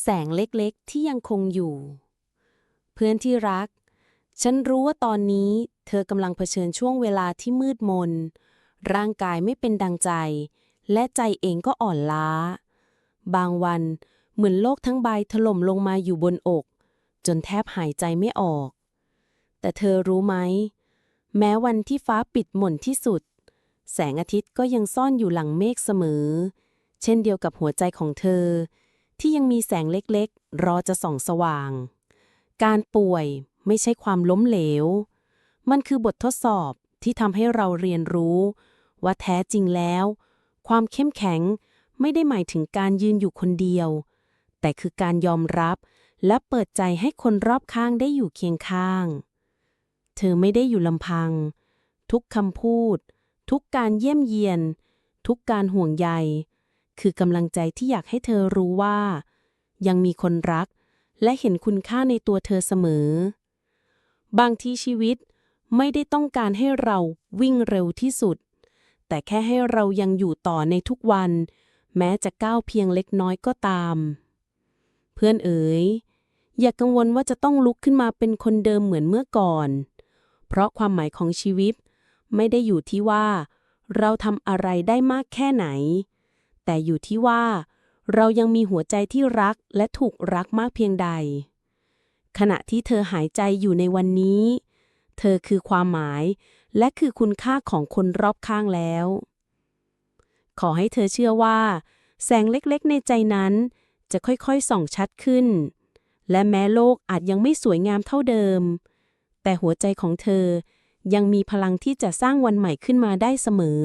แสงเล็กๆ ที่ยังคงอยู่ เพื่อนที่รัก ฉันรู้ว่าตอนนี้เธอกำลังเผชิญช่วงเวลาที่มืดมน ร่างกายไม่เป็นดังใจ และใจเองก็อ่อนล้า บางวันเหมือนโลกทั้งใบถล่มลงมาอยู่บนอก จนแทบหายใจไม่ออก แต่เธอรู้ไหม แม้วันที่ฟ้าปิดหม่นที่สุด แสงอาทิตย์ก็ยังซ่อนอยู่หลังเมฆเสมอ เช่นเดียวกับหัวใจของเธอ ที่ยังมีแสงเล็กๆ รอจะส่องสว่าง การป่วยไม่ใช่ความล้มเหลว มันคือบททดสอบที่ทำให้เราเรียนรู้ ว่าแท้จริงแล้ว ความเข้มแข็งไม่ได้หมายถึงการยืนอยู่คนเดียว แต่คือการยอมรับและเปิดใจให้คนรอบข้างได้อยู่เคียงข้าง เธอไม่ได้อยู่ลำพัง ทุกคำพูด ทุกการเยี่ยมเยียน ทุกการห่วงใย คือกำลังใจที่อยากให้เธอรู้ว่า ยังมีคนรัก และเห็นคุณค่าในตัวเธอเสมอ บางทีชีวิตไม่ได้ต้องการให้เราวิ่งเร็วที่สุด แต่แค่ให้เรายังอยู่ต่อในทุกวัน แม้จะก้าวเพียงเล็กน้อยก็ตาม เพื่อนเอ๋ยอย่ากังวลว่าจะต้องลุกขึ้นมาเป็นคนเดิมเหมือนเมื่อก่อน เพราะความหมายของชีวิต ไม่ได้อยู่ที่ว่า เราทำอะไรได้มากแค่ไหน แต่อยู่ที่ว่า เรายังมีหัวใจที่รักและถูกรักมากเพียงใด ขณะที่เธอหายใจอยู่ในวันนี้ เธอคือความหมายและคือคุณค่าของคนรอบข้างแล้ว ขอให้เธอเชื่อว่า แสงเล็กๆ ในใจนั้น จะค่อยๆส่องชัดขึ้น และแม้โลกอาจยังไม่สวยงามเท่าเดิม แต่หัวใจของเธอยังมีพลังที่จะสร้างวันใหม่ขึ้นมาได้เสมอ